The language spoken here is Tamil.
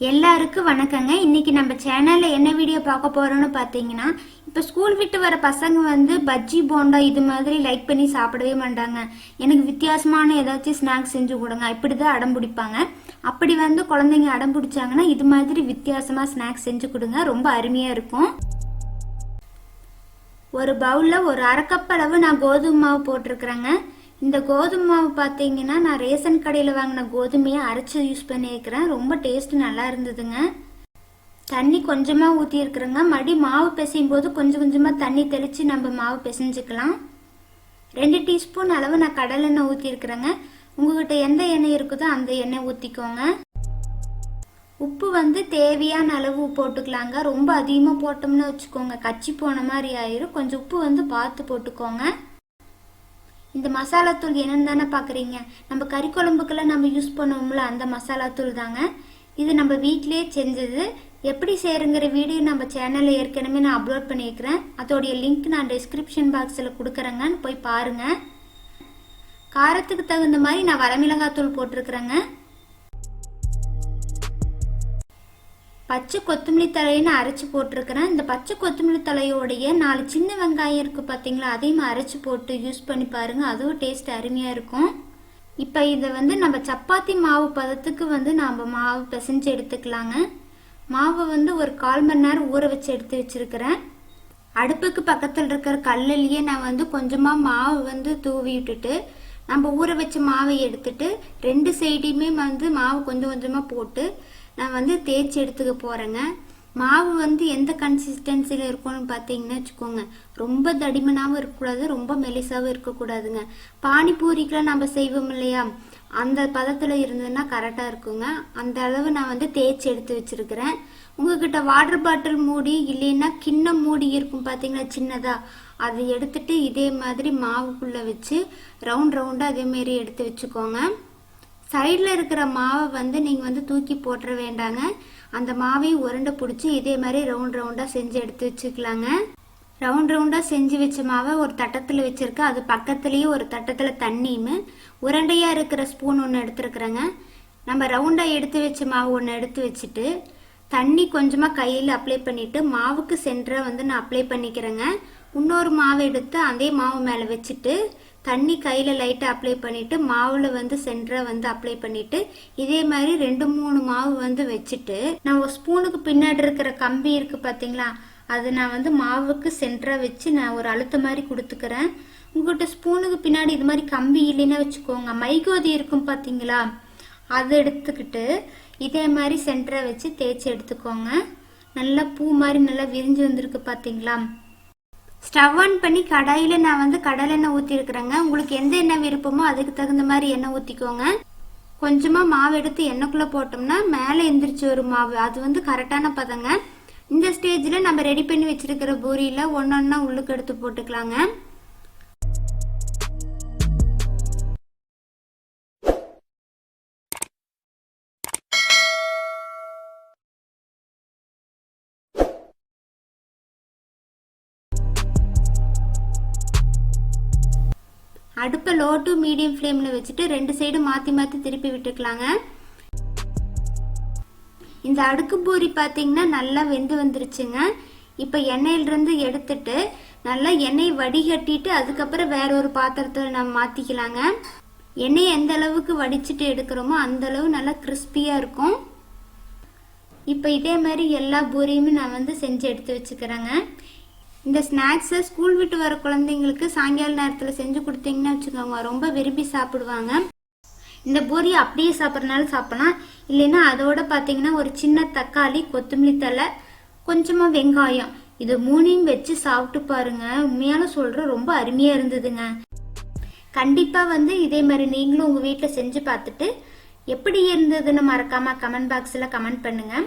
எல்லாருக்கும் வணக்கங்க. இன்னைக்கு நம்ம சேனல்ல என்ன வீடியோ பார்க்க போறோம்னு பார்த்தீங்கன்னா இப்போ ஸ்கூல் விட்டு வர பசங்க வந்து பஜ்ஜி போண்டா இது மாதிரி லைக் பண்ணி சாப்பிடவே மாட்டாங்க. எனக்கு வித்தியாசமான ஏதாச்சும் ஸ்நாக்ஸ் செஞ்சு கொடுங்க. இப்படி தான் அடம் பிடிப்பாங்க. அப்படி வந்து குழந்தைங்க அடம் பிடிச்சாங்கன்னா இது மாதிரி வித்தியாசமாக ஸ்நாக்ஸ் செஞ்சு கொடுங்க. ரொம்ப அருமையாக இருக்கும். ஒரு பவுலில் ஒரு அரை கப் அளவு நான் கோதுமை மாவு போட்டிருக்கிறேங்க. இந்த கோதுமை மாவு பார்த்தீங்கன்னா நான் ரேஷன் கடையில் வாங்கின கோதுமையை அரைச்சி யூஸ் பண்ணியிருக்கிறேன். ரொம்ப டேஸ்ட் நல்லா இருந்ததுங்க. தண்ணி கொஞ்சமாக ஊற்றியிருக்கிறேங்க மடி மாவு பிசையும் போது கொஞ்சம் கொஞ்சமாக தண்ணி தெளித்து நம்ம மாவு பிசைஞ்சுக்கலாம். ரெண்டு டீஸ்பூன் அளவு நான் கடலெண்ணெய் ஊற்றிருக்கிறேங்க உங்ககிட்ட எந்த எண்ணெய் இருக்குதோ அந்த எண்ணெய் ஊற்றிக்கோங்க உப்பு வந்து தேவையான அளவு போட்டுக்கலாங்க. ரொம்ப அதிகமாக போட்டோம்னு வச்சுக்கோங்க. கச்சி போன மாதிரி ஆயிரும். கொஞ்சம் உப்பு வந்து பார்த்து போட்டுக்கோங்க. இந்த மசாலாத்தூள் என்னன்னு தானே பார்க்குறீங்க நம்ம கறி குழம்புக்கெல்லாம் நம்ம யூஸ் பண்ணுவோம்ல அந்த மசாலாத்தூள் தாங்க. இது நம்ம வீட்டிலேயே செஞ்சது. எப்படி செய்யறங்கிற வீடியோ நம்ம சேனலில் ஏற்கனவே நான் அப்லோட் பண்ணியிருக்கிறேன். அதோடைய லிங்க் நான் டிஸ்கிரிப்ஷன் பாக்ஸில் கொடுக்குறேங்கன்னு போய் பாருங்கள் காரத்துக்கு தகுந்த மாதிரி நான் வரமிளகாத்தூள் போட்டிருக்கிறேங்க. பச்சை கொத்தமல்லி தலையின்னு அரைச்சி போட்டிருக்கிறேன். இந்த பச்சை கொத்தமல்லி தலையோடைய நாலு சின்ன வெங்காயம் இருக்குது பார்த்தீங்களா அதையும் அரைச்சி போட்டு யூஸ் பண்ணி பாருங்கள் அதுவும் டேஸ்ட் அருமையாக இருக்கும். இப்போ இதை வந்து நம்ம சப்பாத்தி மாவு பதத்துக்கு வந்து நாம் மாவு பிசைஞ்சு எடுத்துக்கலாங்க. மாவை வந்து ஒரு கால் மணி நேரம் ஊற வச்சு எடுத்து வச்சிருக்கிறேன். அடுப்புக்கு பக்கத்தில் இருக்கிற கல்லுலேயே நான் வந்து கொஞ்சமாக மாவு வந்து தூவி விட்டுட்டு நம்ம ஊற வச்ச மாவை எடுத்துட்டு ரெண்டு சைடையுமே வந்து மாவு கொஞ்சம் கொஞ்சமாக போட்டு நான் வந்து தேய்ச்சி எடுத்துக்க போகிறேங்க மாவு வந்து எந்த கன்சிஸ்டன்சியில் இருக்கும்னு பார்த்தீங்கன்னா வச்சுக்கோங்க. ரொம்ப தடிமனாகவும் இருக்கக்கூடாது ரொம்ப மெலிசாகவும் இருக்கக்கூடாதுங்க. பானிபூரிக்கெலாம் நம்ம செய்வோம் இல்லையா? அந்த பதத்தில் இருந்ததுன்னா கரெக்டாக இருக்குங்க. அந்த அளவு நான் வந்து தேய்ச்சி எடுத்து வச்சுருக்கிறேன். உங்ககிட்ட வாட்டர் பாட்டில் மூடி இல்லைன்னா கிண்ணம் மூடி இருக்கும் பார்த்தீங்களா சின்னதாக அதை எடுத்துட்டு இதே மாதிரி மாவுக்குள்ளே வச்சு ரவுண்ட் ரவுண்டாக அதேமாரி எடுத்து வச்சுக்கோங்க. சைடில் இருக்கிற மாவை வந்து நீங்கள் வந்து தூக்கி போட்டுற வேண்டாங்க. அந்த மாவையும் உருண்டை பிடிச்சி இதே மாதிரி ரவுண்ட் ரவுண்டாக செஞ்சு எடுத்து வச்சுக்கலாங்க. ரவுண்ட் ரவுண்டாக செஞ்சு வச்ச மாவை ஒரு தட்டத்தில் வச்சுருக்கேன் அது பக்கத்துலேயே ஒரு தட்டத்தில் தண்ணியும். உருண்டையாக இருக்கிற ஸ்பூன் ஒன்று எடுத்துருக்குறேங்க. நம்ம ரவுண்டாக எடுத்து வச்ச மாவு ஒன்று எடுத்து வச்சுட்டு தண்ணி கொஞ்சமாக கையில் அப்ளை பண்ணிவிட்டு மாவுக்கு சென்டராக வந்து நான் அப்ளை பண்ணிக்கிறேங்க. இன்னொரு மாவு எடுத்து அதே மாவு மேலே வச்சுட்டு தண்ணி கையில் லைட்டாக அப்ளை பண்ணிவிட்டு மாவில் வந்து சென்டராக வந்து அப்ளை பண்ணிவிட்டு இதே மாதிரி ரெண்டு மூணு மாவு வந்து வச்சுட்டு நான் ஒரு ஸ்பூனுக்கு பின்னாடி இருக்கிற கம்பி இருக்குது பார்த்தீங்களா அது நான் வந்து மாவுக்கு சென்டராக வச்சு நான் ஒரு அழுத்த மாதிரி கொடுத்துக்கிறேன். உங்கள்கிட்ட ஸ்பூனுக்கு பின்னாடி இது மாதிரி கம்பி இல்லைன்னா வச்சுக்கோங்க. மைகோதி இருக்கும் பார்த்தீங்களா அதை எடுத்துக்கிட்டு இதே மாதிரி சென்டராக வச்சு தேய்ச்சி எடுத்துக்கோங்க. நல்லா பூ மாதிரி நல்லா விரிஞ்சு வந்திருக்கு பார்த்தீங்களா ஸ்டவ் ஆன் பண்ணி கடாயில் நான் வந்து கடலெண்ணெய் ஊற்றிருக்கிறேங்க உங்களுக்கு எந்த எண்ணெய் விருப்பமோ அதுக்கு தகுந்த மாதிரி எண்ணெய் ஊற்றிக்கோங்க கொஞ்சமாக மாவு எடுத்து எண்ணெய்க்குள்ளே போட்டோம்னா மேலே எந்திரிச்சு வரும் மாவு. அது வந்து கரெக்டான பதங்க. இந்த ஸ்டேஜில் நம்ம ரெடி பண்ணி வச்சுருக்கிற பூரியில் ஒன்று ஒன்றா உள்ளுக்கு எடுத்து போட்டுக்கலாங்க. அடுப்பை லோ டு மீடியம் ஃப்ளேமில் வச்சுட்டு ரெண்டு சைடும் மாற்றி மாற்றி திருப்பி விட்டுக்கலாங்க. இந்த அடுக்கு பூரி பார்த்தீங்கன்னா நல்லா வெந்து வந்துருச்சுங்க. இப்போ எண்ணெயிலிருந்து எடுத்துட்டு நல்லா எண்ணெய் வடிகட்டிட்டு அதுக்கப்புறம் வேற ஒரு பாத்திரத்தில் நம்ம மாற்றிக்கலாங்க எண்ணெய் எந்த அளவுக்கு வடிச்சிட்டு எடுக்கிறோமோ அந்த அளவு நல்லா கிறிஸ்பியாக இருக்கும். இப்போ இதே மாதிரி எல்லா பூரியுமே நான் வந்து செஞ்சு எடுத்து வச்சுக்கிறேங்க. இந்த ஸ்நாக்ஸை ஸ்கூல் விட்டு வர குழந்தைங்களுக்கு சாயங்கால நேரத்தில் செஞ்சு கொடுத்தீங்கன்னு வச்சுக்கோங்க ரொம்ப விரும்பி சாப்பிடுவாங்க. இந்த பூரி அப்படியே சாப்பிட்றதுனால சாப்பிடலாம். இல்லைன்னா அதோட பார்த்தீங்கன்னா ஒரு சின்ன தக்காளி கொத்தமல்லி தலை கொஞ்சமாக வெங்காயம். இது மூணையும் வச்சு சாப்பிட்டு பாருங்க. உண்மையான சொல்கிறேன் ரொம்ப அருமையாக இருந்ததுங்க. கண்டிப்பாக வந்து இதே மாதிரி நீங்களும் உங்கள் வீட்டில் செஞ்சு பார்த்துட்டு எப்படி இருந்ததுன்னு மறக்காமல் கமெண்ட் பாக்ஸில் கமெண்ட் பண்ணுங்கள்